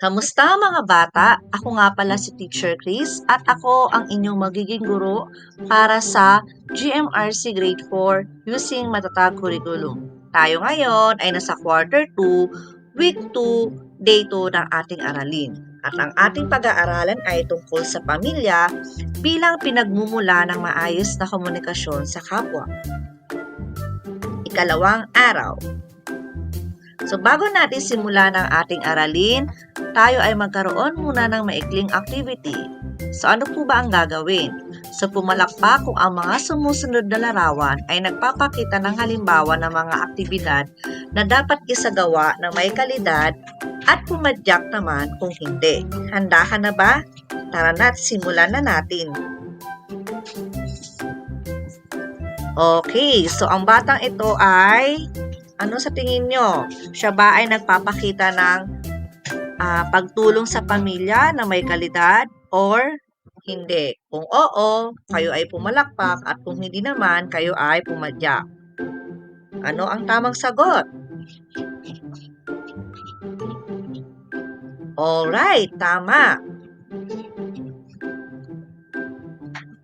Kamusta mga bata? Ako nga pala si Teacher Chris at ako ang inyong magiging guro para sa GMRC Grade 4 using Matatag Curriculum. Tayo ngayon ay nasa Quarter 2, Week 2, Day 2 ng ating aralin. At ang ating pag-aaralan ay tungkol sa pamilya bilang pinagmumula ng maayos na komunikasyon sa kapwa. Ikalawang araw. So bago natin simulan ang ating aralin, tayo ay magkaroon muna ng maikling activity. So ano po ba ang gagawin? So pumalakpak kung ang mga sumusunod na larawan ay nagpapakita ng halimbawa ng mga aktibidad na dapat isagawa na may kalidad at pumadyak naman kung hindi. Handa ka na ba? Tara na, simulan na natin. Okay, so ang batang ito ay ano sa tingin nyo? Siya ba ay nagpapakita ng ah, pagtulong sa pamilya na may kalidad or hindi? Kung oo, kayo ay pumalakpak at kung hindi naman, kayo ay pumadyak. Ano ang tamang sagot? Alright, tama.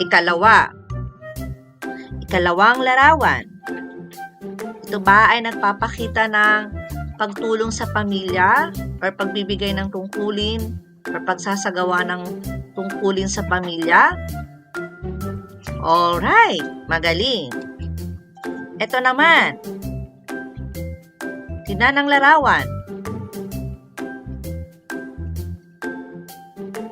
Ikalawa. Ikalawang larawan. Ito ba ay nagpapakita ng pagtulong sa pamilya or pagbibigay ng tungkulin or pagsasagawa ng tungkulin sa pamilya? Alright, magaling. Ito naman. Tina ng larawan.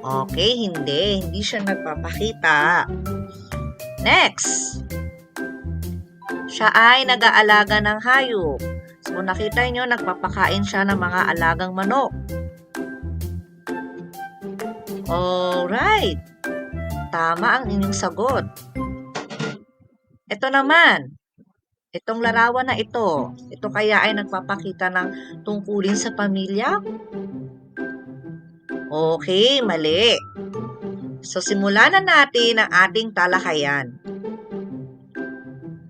Okay, hindi. Hindi siya nagpapakita. Next. Siya ay nag-aalaga ng hayop. So, nakita nyo, nagpapakain siya ng mga alagang manok. Alright. Tama ang inyong sagot. Ito naman. Itong larawan na ito. Ito kaya ay nagpapakita ng tungkulin sa pamilya? Okay, mali. So, simulan na natin ang ating talakayan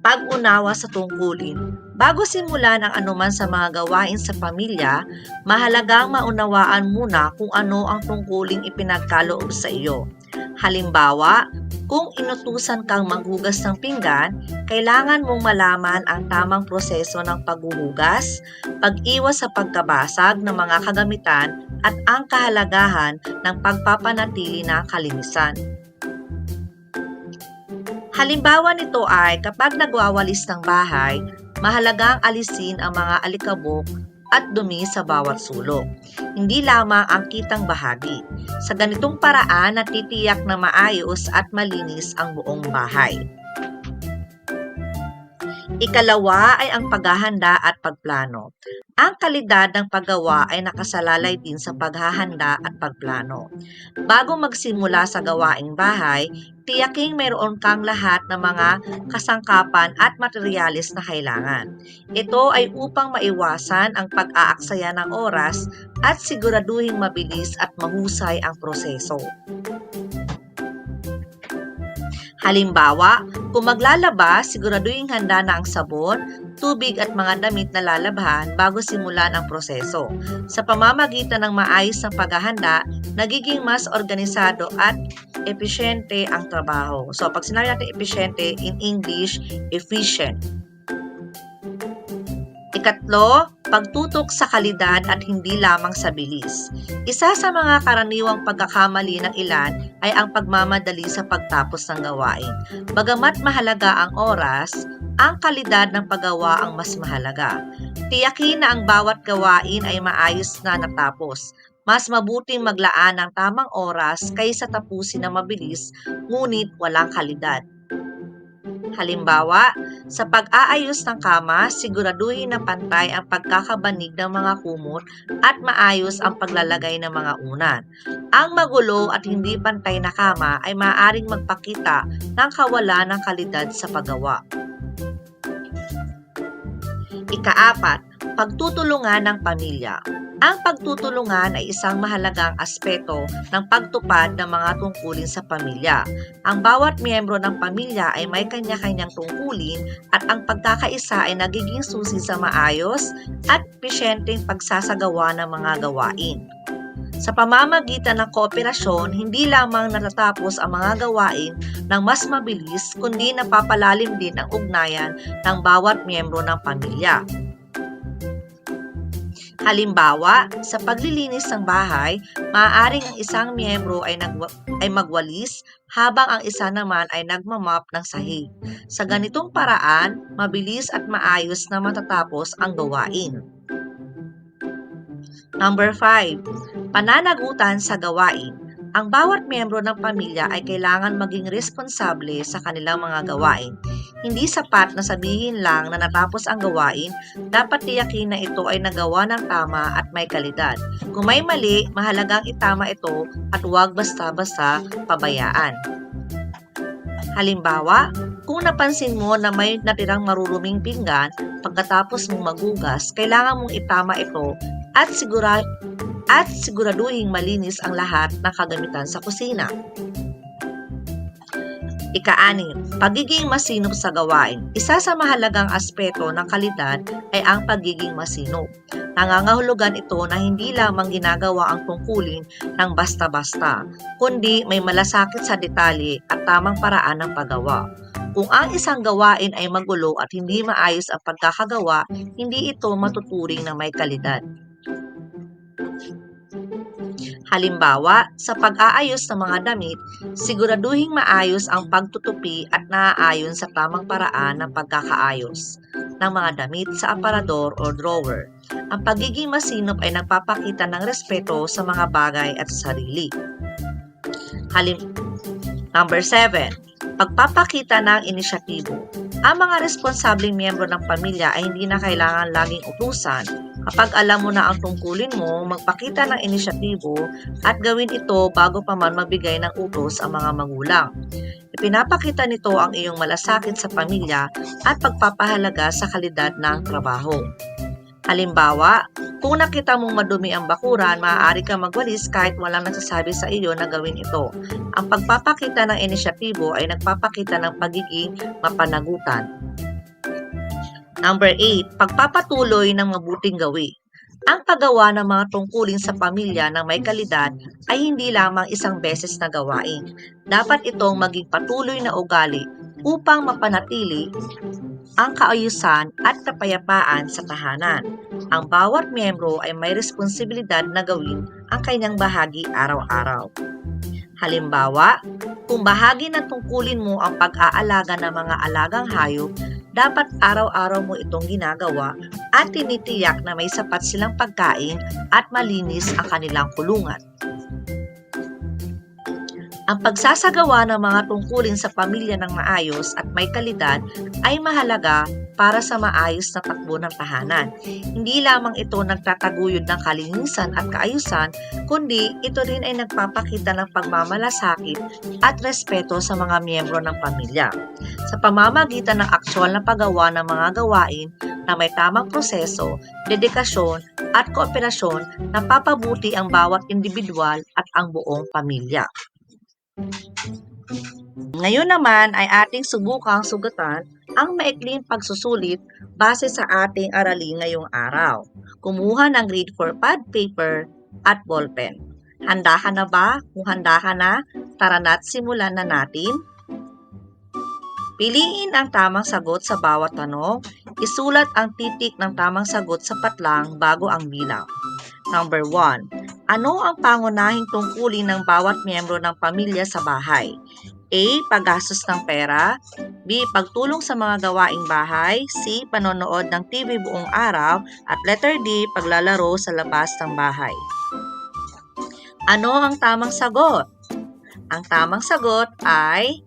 pag-unawa sa tungkulin. Bago simulan ang anuman sa mga gawain sa pamilya, mahalagang maunawaan muna kung ano ang tungkuling ipinagkaloob sa iyo. Halimbawa, kung inutusan kang maghugas ng pinggan, kailangan mong malaman ang tamang proseso ng paghuhugas, pag-iwas sa pagkabasag ng mga kagamitan at ang kahalagahan ng pagpapanatili ng kalinisan. Halimbawa nito ay kapag nagwawalis ng bahay, mahalagang alisin ang mga alikabok at dumi sa bawat sulok. Hindi lamang ang kitang bahagi. Sa ganitong paraan, natitiyak na maayos at malinis ang buong bahay. Ikalawa ay ang paghahanda at pagplano. Ang kalidad ng paggawa ay nakasalalay din sa paghahanda at pagplano. Bago magsimula sa gawaing bahay, tiyaking mayroon kang lahat ng mga kasangkapan at materyales na kailangan. Ito ay upang maiwasan ang pag-aaksaya ng oras at siguraduhing mabilis at mahusay ang proseso. Halimbawa, kung maglalaba, siguraduhin handa na ang sabon, tubig at mga damit na lalabhan bago simulan ang proseso. Sa pamamagitan ng maayos ng paghahanda, nagiging mas organisado at epesyente ang trabaho. So, pag sinabi natin epesyente, in English, efficient. Ikatlo, pagtutok sa kalidad at hindi lamang sa bilis. Isa sa mga karaniwang pagkakamali ng ilan ay ang pagmamadali sa pagtapos ng gawain. Bagamat mahalaga ang oras, ang kalidad ng paggawa ang mas mahalaga. Tiyakin na ang bawat gawain ay maayos na natapos. Mas mabuting maglaan ng tamang oras kaysa tapusin na mabilis ngunit walang kalidad. Halimbawa, sa pag-aayos ng kama, siguraduhin na pantay ang pagkakabanig ng mga kumot at maayos ang paglalagay ng mga unan. Ang magulo at hindi pantay na kama ay maaaring magpakita ng kawalan ng kalidad sa paggawa. Ikaapat, pagtutulungan ng pamilya. Ang pagtutulungan ay isang mahalagang aspeto ng pagtupad ng mga tungkulin sa pamilya. Ang bawat miyembro ng pamilya ay may kanya-kanyang tungkulin at ang pagkakaisa ay nagiging susi sa maayos at pisyenteng pagsasagawa ng mga gawain. Sa pamamagitan ng kooperasyon, hindi lamang natatapos ang mga gawain ng mas mabilis, kundi napapalalim din ang ugnayan ng bawat miyembro ng pamilya. Halimbawa, sa paglilinis ng bahay, maaaring ang isang miyembro ay, nagwa- ay magwalis habang ang isa naman ay nagmamap ng sahig. Sa ganitong paraan, mabilis at maayos na matatapos ang gawain. Number 5. Pananagutan sa gawain. Ang bawat miyembro ng pamilya ay kailangan maging responsable sa kanilang mga gawain. Hindi sapat na sabihin lang na natapos ang gawain, dapat tiyakin na ito ay nagawa ng tama at may kalidad. Kung may mali, mahalagang itama ito at huwag basta-basta pabayaan. Halimbawa, kung napansin mo na may natirang maruruming pinggan, pagkatapos mong magugas, kailangan mong itama ito at sigura at siguraduhing malinis ang lahat ng kagamitan sa kusina. Ika-anim, pagiging masinop sa gawain. Isa sa mahalagang aspeto ng kalidad ay ang pagiging masinop. Nangangahulugan ito na hindi lamang ginagawa ang tungkulin ng basta-basta, kundi may malasakit sa detalye at tamang paraan ng paggawa. Kung ang isang gawain ay magulo at hindi maayos ang pagkakagawa, hindi ito matuturing na may kalidad. Halimbawa, sa pag-aayos ng mga damit, siguraduhing maayos ang pagtutupi at naaayon sa tamang paraan ng pagkakaayos ng mga damit sa aparador o drawer. Ang pagiging masinop ay nagpapakita ng respeto sa mga bagay at sarili. Halim Number 7. Pagpapakita ng inisyatibo. Ang mga responsableng miyembro ng pamilya ay hindi na kailangan laging utusan. Kapag alam mo na ang tungkulin mo, magpakita ng inisyatibo at gawin ito bago pa man magbigay ng utos ang mga magulang. Ipinapakita nito ang iyong malasakit sa pamilya at pagpapahalaga sa kalidad ng trabaho. Halimbawa, kung nakita mong madumi ang bakuran, maaari kang magwalis kahit walang nagsasabi sa iyo na gawin ito. Ang pagpapakita ng inisyatibo ay nagpapakita ng pagiging mapanagutan. Number 8, pagpapatuloy ng mabuting gawi. Ang paggawa ng mga tungkulin sa pamilya ng may kalidad ay hindi lamang isang beses na gawain. Dapat itong maging patuloy na ugali upang mapanatili ang kaayusan at kapayapaan sa tahanan. Ang bawat miyembro ay may responsibilidad na gawin ang kanyang bahagi araw-araw. Halimbawa, kung bahagi ng tungkulin mo ang pag-aalaga ng mga alagang hayop, dapat araw-araw mo itong ginagawa at tinitiyak na may sapat silang pagkain at malinis ang kanilang kulungan. Ang pagsasagawa ng mga tungkulin sa pamilya ng maayos at may kalidad ay mahalaga para sa maayos na takbo ng tahanan. Hindi lamang ito nagtataguyod ng kalinisan at kaayusan, kundi ito rin ay nagpapakita ng pagmamalasakit at respeto sa mga miyembro ng pamilya. Sa pamamagitan ng aktwal na paggawa ng mga gawain na may tamang proseso, dedikasyon at kooperasyon, napapabuti ang bawat individual at ang buong pamilya. Ngayon naman ay ating subukang sugatan ang maikling pagsusulit base sa ating aralin ngayong araw. Kumuha ng grade 4 pad paper at ballpen. Handa ka na ba? Kung handa na, tara na't simulan na natin. Piliin ang tamang sagot sa bawat tanong. Isulat ang titik ng tamang sagot sa patlang bago ang bilang. Number 1. Ano ang pangunahing tungkulin ng bawat miyembro ng pamilya sa bahay? A. Paggastos ng pera. B. Pagtulong sa mga gawaing bahay. C. Panonood ng TV buong araw. At letter D. Paglalaro sa labas ng bahay. Ano ang tamang sagot? Ang tamang sagot ay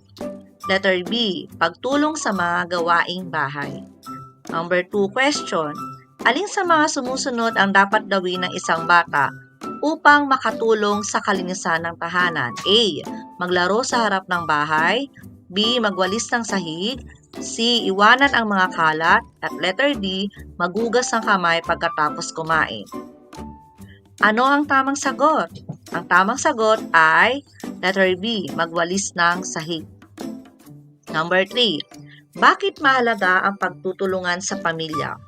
letter B. Pagtulong sa mga gawaing bahay. Number 2 question. Alin sa mga sumusunod ang dapat gawin ng isang bata upang makatulong sa kalinisan ng tahanan? A. Maglaro sa harap ng bahay. B. Magwalis ng sahig. C. Iwanan ang mga kalat. At letter D. Magugas ng kamay pagkatapos kumain. Ano ang tamang sagot? Ang tamang sagot ay letter B. Magwalis ng sahig. Number 3. Bakit mahalaga ang pagtutulungan sa pamilya?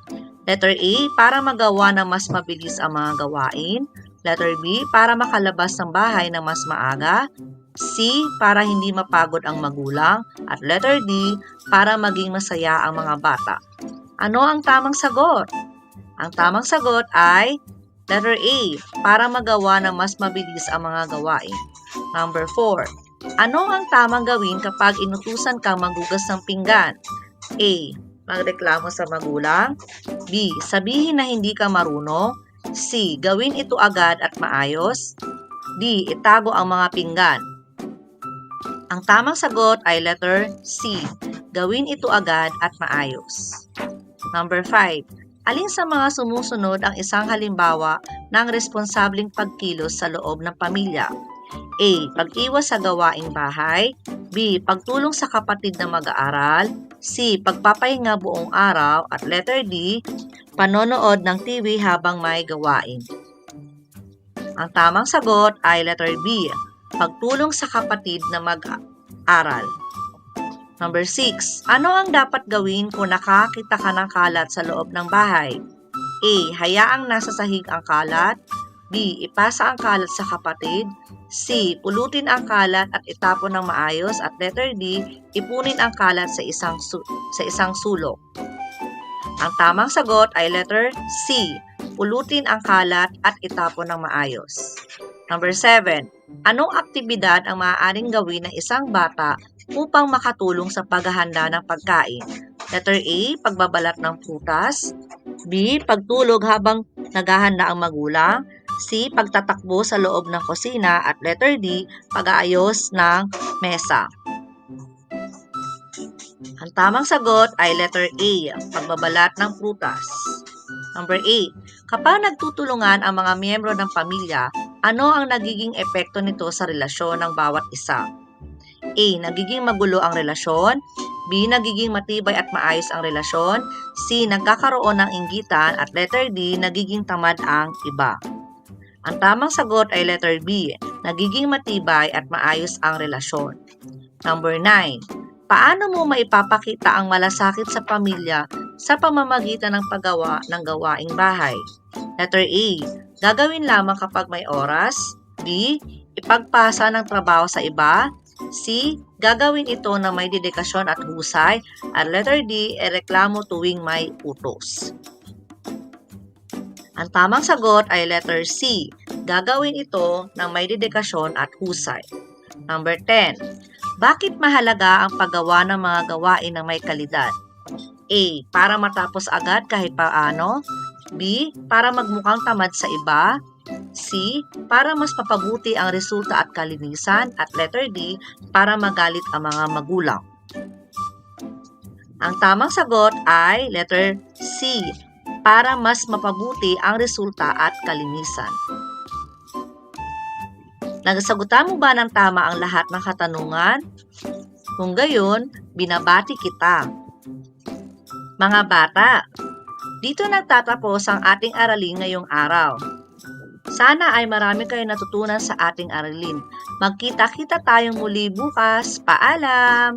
Letter A, para magawa ng mas mabilis ang mga gawain. Letter B, para makalabas ng bahay ng mas maaga. C, para hindi mapagod ang magulang. At letter D, para maging masaya ang mga bata. Ano ang tamang sagot? Ang tamang sagot ay letter A, para magawa ng mas mabilis ang mga gawain. Number 4. Ano ang tamang gawin kapag inutusan kang magugas ng pinggan? A. Magreklamo sa magulang. B. Sabihin na hindi ka marunong. C. Gawin ito agad at maayos. D. Itago ang mga pinggan. Ang tamang sagot ay letter C. Gawin ito agad at maayos. Number 5. Alin sa mga sumusunod ang isang halimbawa ng responsableng pagkilos sa loob ng pamilya? A. Pag-iwas sa gawaing bahay. B. Pagtulong sa kapatid na mag-aaral. C. Pagpapahinga buong araw. At letter D. Panonood ng TV habang may gawain. Ang tamang sagot ay letter B. Pagtulong sa kapatid na mag-aral. Number 6. Ano ang dapat gawin kung nakakita ka ng kalat sa loob ng bahay? A. Hayaang nasa sahig ang kalat. B. Ipasa ang kalat sa kapatid. C. Pulutin ang kalat at itapon ng maayos. At letter D. Ipunin ang kalat sa isang, su- sa isang sulok. Ang tamang sagot ay letter C. Pulutin ang kalat at itapon ng maayos. Number 7. Anong aktibidad ang maaaring gawin ng isang bata upang makatulong sa paghahanda ng pagkain? Letter A, pagbabalat ng prutas. B, pagtulog habang naghahanda ang magulang. C, pagtatakbo sa loob ng kusina. At letter D, pag-aayos ng mesa. Ang tamang sagot ay letter A, pagbabalat ng prutas. Number 8. Kapag nagtutulungan ang mga miyembro ng pamilya, ano ang nagiging epekto nito sa relasyon ng bawat isa? A. Nagiging magulo ang relasyon. B. Nagiging matibay at maayos ang relasyon. C. Nagkakaroon ng inggitan. At letter D. Nagiging tamad ang iba. Ang tamang sagot ay letter B. Nagiging matibay at maayos ang relasyon. Number 9. Paano mo maipapakita ang malasakit sa pamilya sa pamamagitan ng paggawa ng gawaing bahay? Letter A. Gagawin lamang kapag may oras. B. Ipagpasa ng trabaho sa iba. C. Gagawin ito na may dedikasyon at husay. At letter D. Ereklamo tuwing may utos. Ang tamang sagot ay letter C. Gagawin ito ng may dedikasyon at husay. Number 10. Bakit mahalaga ang paggawa ng mga gawain ng may kalidad? A. Para matapos agad kahit paano. B. Para magmukhang tamad sa iba. C. Para mas mapabuti ang resulta at kalinisan. At letter D. Para magalit ang mga magulang. Ang tamang sagot ay letter C. Para mas mapabuti ang resulta at kalinisan. Nagsagutan mo ba ng tama ang lahat ng katanungan? Kung gayon, binabati kita. Mga bata, dito nagtatapos ang ating aralin ngayong araw. Sana ay marami kayo natutunan sa ating aralin. Magkita-kita tayong muli bukas. Paalam!